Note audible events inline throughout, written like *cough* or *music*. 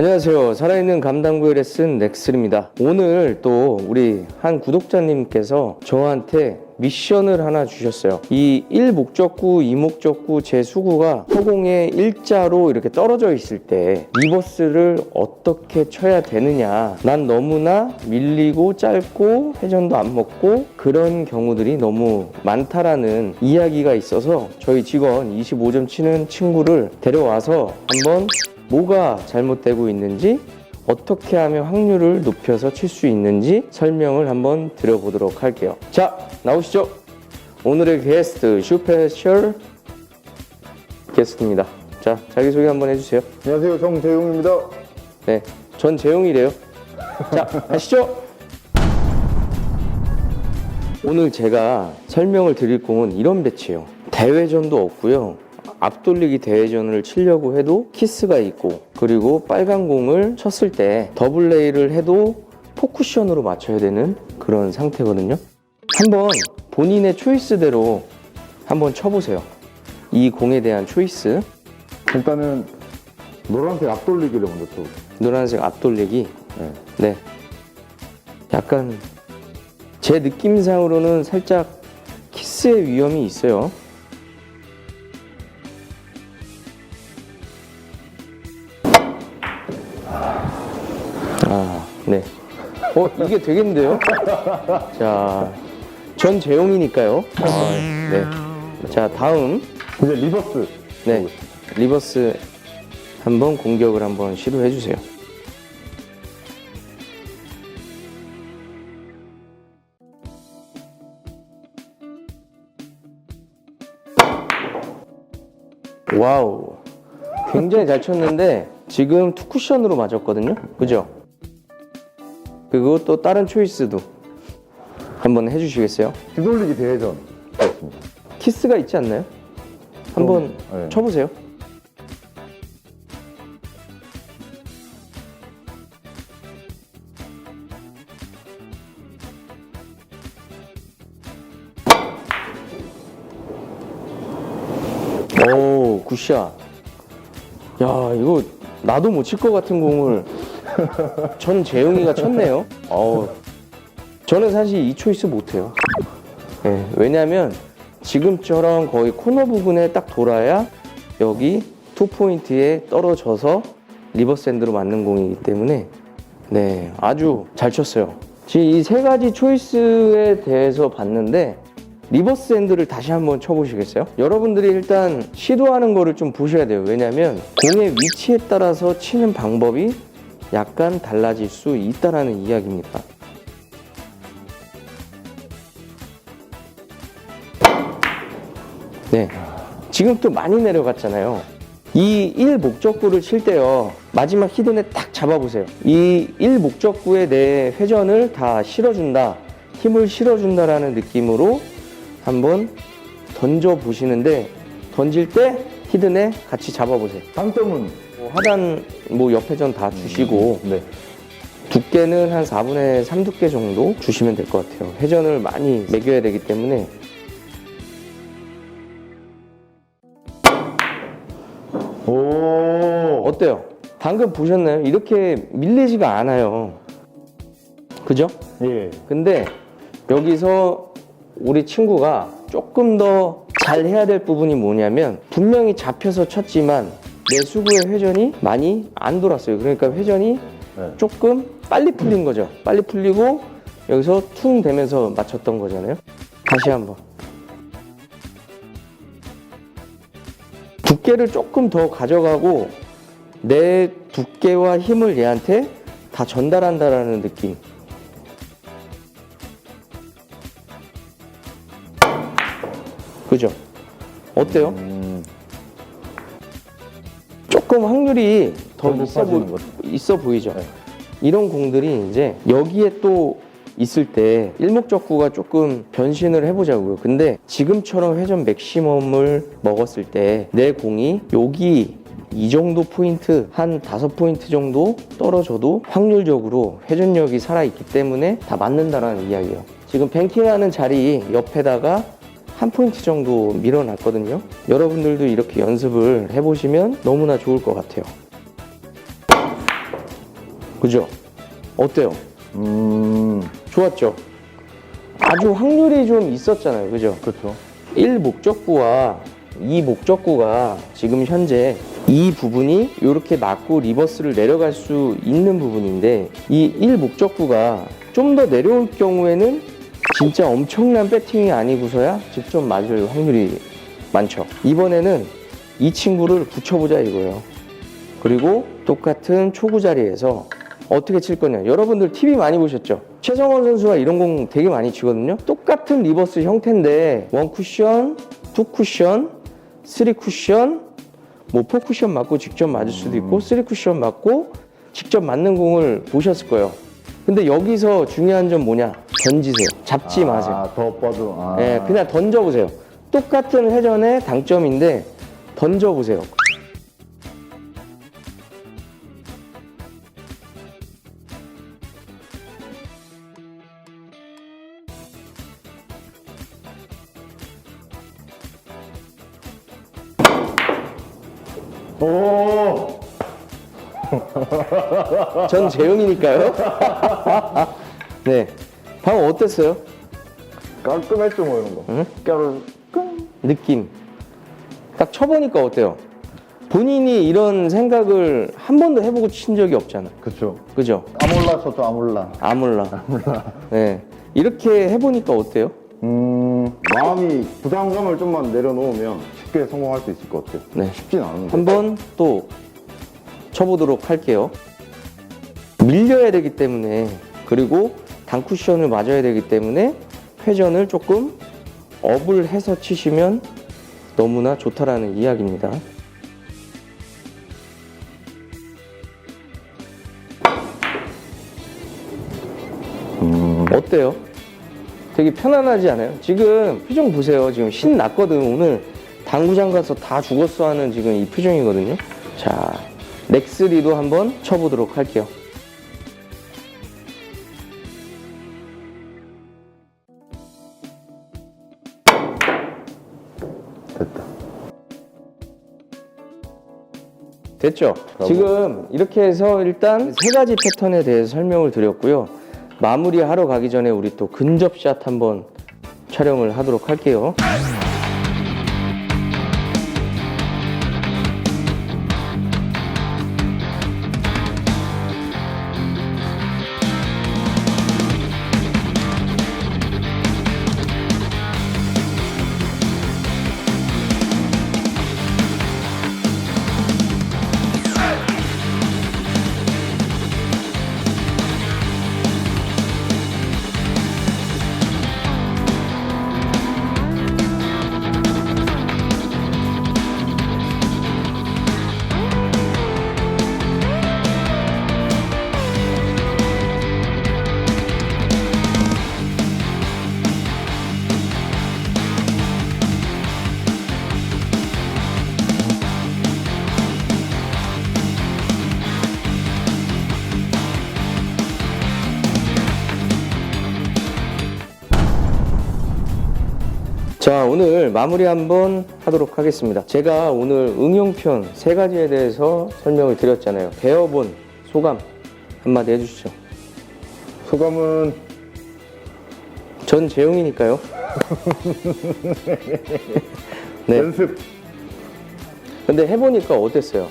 안녕하세요. 살아있는 감당구의 레슨 넥슬입니다. 오늘 또 우리 한 구독자님께서 저한테 미션을 하나 주셨어요. 이 1목적구, 2목적구 제 수구가 허공에 일자로 이렇게 떨어져 있을 때 리버스를 어떻게 쳐야 되느냐. 난 너무나 밀리고 짧고 회전도 안 먹고 그런 경우들이 너무 많다라는 이야기가 있어서 저희 직원 25점 치는 친구를 데려와서 한번 뭐가 잘못되고 있는지 어떻게 하면 확률을 높여서 칠 수 있는지 설명을 한번 드려보도록 할게요. 자, 나오시죠. 오늘의 게스트 슈페셜 게스트입니다. 자, 자기소개 한번 해주세요. 안녕하세요 정재용입니다. 네, 전 재용이래요. 자, 가시죠. 오늘 제가 설명을 드릴 공은 이런 배치예요. 대회전도 없고요. 앞돌리기 대회전을 치려고 해도 키스가 있고 그리고 빨간 공을 쳤을 때 더블 레이를 해도 포쿠션으로 맞춰야 되는 그런 상태거든요. 한번 본인의 초이스대로 한번 쳐보세요. 이 공에 대한 초이스. 일단은 노란색 앞돌리기를 먼저 쳐. 노란색 앞돌리기. 네. 네. 약간 제 느낌상으로는 살짝 키스의 위험이 있어요. 아, 네. 어, 이게 되겠는데요? 자, 전 재용이니까요. 아, 네. 자, 다음. 이제 리버스. 네. 리버스 한번 공격을 한번 시도해 주세요. 와우. 굉장히 잘 쳤는데 지금 투쿠션으로 맞았거든요. 그죠? 그리고 또 다른 초이스도 한번 해주시겠어요? 뒤돌리기 대회전. 그렇습니다. 키스가 있지 않나요? 한번 네. 쳐보세요. 오, 굿샷. 야, 이거 나도 못 칠 것 같은 공을 전 재영이가 쳤네요. 어우, 저는 사실 이 초이스 못해요. 예, 왜냐면 지금처럼 거의 코너 부분에 딱 돌아야 여기 투 포인트에 떨어져서 리버스 핸드로 맞는 공이기 때문에 네 아주 잘 쳤어요. 지금 이 세 가지 초이스에 대해서 봤는데 리버스 핸드를 다시 한번 쳐보시겠어요? 여러분들이 일단 시도하는 거를 좀 보셔야 돼요. 왜냐면 공의 위치에 따라서 치는 방법이 약간 달라질 수 있다라는 이야기입니다. 네. 지금 또 많이 내려갔잖아요. 이 1 목적구를 칠 때요. 마지막 히든에 딱 잡아보세요. 이 1 목적구에 내 회전을 다 실어준다. 힘을 실어준다라는 느낌으로 한번 던져 보시는데 던질 때 히든에 같이 잡아보세요. 장점은 뭐 하단 뭐 옆회전 다 주시고 네. 두께는 한 4분의 3 두께 정도 주시면 될 것 같아요. 회전을 많이 매겨야 되기 때문에 오. 어때요? 방금 보셨나요? 이렇게 밀리지가 않아요. 그죠? 예. 근데 여기서 우리 친구가 조금 더 잘 해야 될 부분이 뭐냐면 분명히 잡혀서 쳤지만 내 수구의 회전이 많이 안 돌았어요. 그러니까 회전이 네. 조금 빨리 풀린 거죠. 빨리 풀리고 여기서 퉁 되면서 맞췄던 거잖아요. 다시 한번. 두께를 조금 더 가져가고 내 두께와 힘을 얘한테 다 전달한다라는 느낌. 그죠? 어때요? 음, 조금 확률이 더 더 있어, 높아지는 보, 거죠. 있어 보이죠? 네. 이런 공들이 이제 여기에 또 있을 때 일목적구가 조금 변신을 해보자고요. 근데 지금처럼 회전 맥시멈을 먹었을 때 내 공이 여기 이 정도 포인트 한 다섯 포인트 정도 떨어져도 확률적으로 회전력이 살아있기 때문에 다 맞는다라는 이야기예요. 지금 뱅킹하는 자리 옆에다가 한 포인트 정도 밀어놨거든요. 여러분들도 이렇게 연습을 해보시면 너무나 좋을 것 같아요. 그죠? 어때요? 음, 좋았죠? 아주 확률이 좀 있었잖아요. 그죠? 그렇죠. 1 목적구와 2 목적구가 지금 현재 이 부분이 이렇게 맞고 리버스를 내려갈 수 있는 부분인데 이 1 목적구가 좀 더 내려올 경우에는 진짜 엄청난 배팅이 아니고서야 직접 맞을 확률이 많죠. 이번에는 이 친구를 붙여보자 이거예요. 그리고 똑같은 초구 자리에서 어떻게 칠 거냐. 여러분들 TV 많이 보셨죠? 최성원 선수가 이런 공 되게 많이 치거든요. 똑같은 리버스 형태인데 원 쿠션, 투 쿠션, 쓰리 쿠션, 뭐 포 쿠션 맞고 직접 맞을 수도 있고 쓰리 쿠션 맞고 직접 맞는 공을 보셨을 거예요. 근데 여기서 중요한 점 뭐냐? 던지세요. 잡지 마세요. 아, 더 뻗어. 아. 예, 그냥 던져보세요. 똑같은 회전의 당점인데 던져보세요. 오! 전 재영이니까요. *laughs* 네. 방금 어땠어요? 깔끔했죠, 뭐 이런 거. 응? 깔 느낌. 딱 쳐보니까 어때요? 본인이 이런 생각을 한 번도 해보고 친 적이 없잖아. 그쵸. 그죠? 아몰라 쳤죠, 아몰라. 아몰라. 네. 이렇게 해보니까 어때요? 음, 마음이 부담감을 좀만 내려놓으면 쉽게 성공할 수 있을 것 같아요. 네. 쉽진 않은데. 한번 또 쳐보도록 할게요. 밀려야 되기 때문에 그리고 단쿠션을 맞아야 되기 때문에 회전을 조금 업을 해서 치시면 너무나 좋다라는 이야기입니다. 어때요? 되게 편안하지 않아요? 지금 표정 보세요. 지금 신 났거든. 오늘 당구장 가서 다 죽었어 하는 지금 이 표정이거든요. 자, 넥스리도 한번 쳐보도록 할게요. 됐죠? 지금 이렇게 해서 일단 세 가지 패턴에 대해서 설명을 드렸고요. 마무리하러 가기 전에 우리 또 근접샷 한번 촬영을 하도록 할게요. 자, 오늘 마무리 한번 하도록 하겠습니다. 제가 오늘 응용편 세 가지에 대해서 설명을 드렸잖아요. 배워본 소감 한마디 해주시죠. 소감은 전 재용이니까요. *laughs* 네. 연습 근데 해보니까 어땠어요?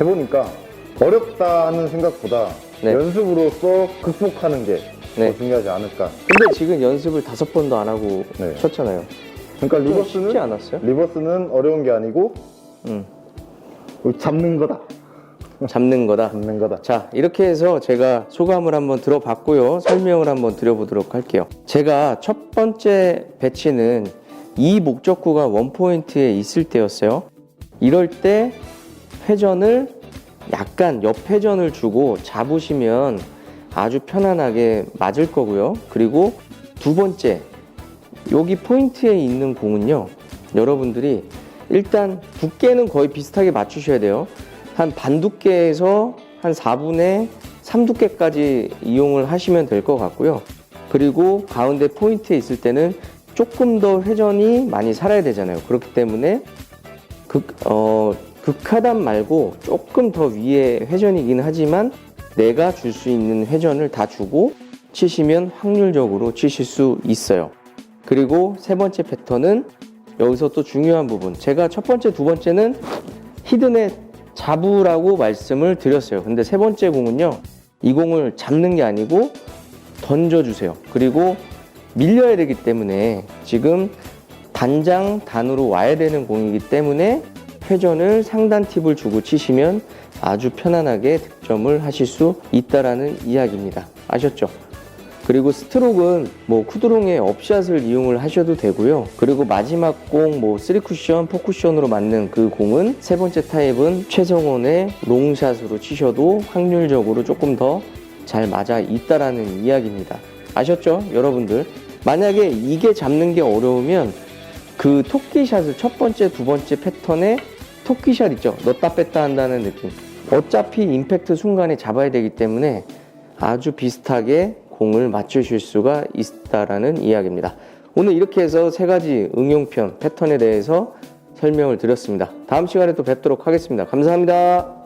해보니까 어렵다는 생각보다 네. 연습으로서 극복하는 게 더 네. 중요하지 않을까. 근데 지금 연습을 다섯 번도 안 하고 네. 쳤잖아요. 그러니까 좀 리버스는 쉽지 않았어요? 리버스는 어려운 게 아니고 음, 잡는 거다. 잡는 거다. 잡는 거다. 자, 이렇게 해서 제가 소감을 한번 들어봤고요. 설명을 한번 드려보도록 할게요. 제가 첫 번째 배치는 이 목적구가 원포인트에 있을 때였어요. 이럴 때 회전을 약간 옆 회전을 주고 잡으시면 아주 편안하게 맞을 거고요. 그리고 두 번째, 여기 포인트에 있는 공은요. 여러분들이 일단 두께는 거의 비슷하게 맞추셔야 돼요. 한 반 두께에서 한 4분의 3 두께까지 이용을 하시면 될 것 같고요. 그리고 가운데 포인트에 있을 때는 조금 더 회전이 많이 살아야 되잖아요. 그렇기 때문에 극, 어, 극하단 말고 조금 더 위에 회전이긴 하지만 내가 줄 수 있는 회전을 다 주고 치시면 확률적으로 치실 수 있어요. 그리고 세 번째 패턴은 여기서 또 중요한 부분. 제가 첫 번째, 두 번째는 히든에 잡으라고 말씀을 드렸어요. 근데 세 번째 공은요, 이 공을 잡는 게 아니고 던져주세요. 그리고 밀려야 되기 때문에 지금 단장 단으로 와야 되는 공이기 때문에 회전을 상단 팁을 주고 치시면 아주 편안하게 득점을 하실 수 있다라는 이야기입니다. 아셨죠? 그리고 스트로크는 뭐 쿠드롱의 업샷을 이용을 하셔도 되고요. 그리고 마지막 공 뭐 3쿠션, 4쿠션으로 맞는 그 공은 세 번째 타입은 최성원의 롱샷으로 치셔도 확률적으로 조금 더 잘 맞아 있다라는 이야기입니다. 아셨죠? 여러분들. 만약에 이게 잡는 게 어려우면 그 토끼샷을 첫 번째, 두 번째 패턴에 토끼샷 있죠? 넣다 뺐다 한다는 느낌. 어차피 임팩트 순간에 잡아야 되기 때문에 아주 비슷하게 공을 맞추실 수가 있다라는 이야기입니다. 오늘 이렇게 해서 세 가지 응용편 패턴에 대해서 설명을 드렸습니다. 다음 시간에 또 뵙도록 하겠습니다. 감사합니다.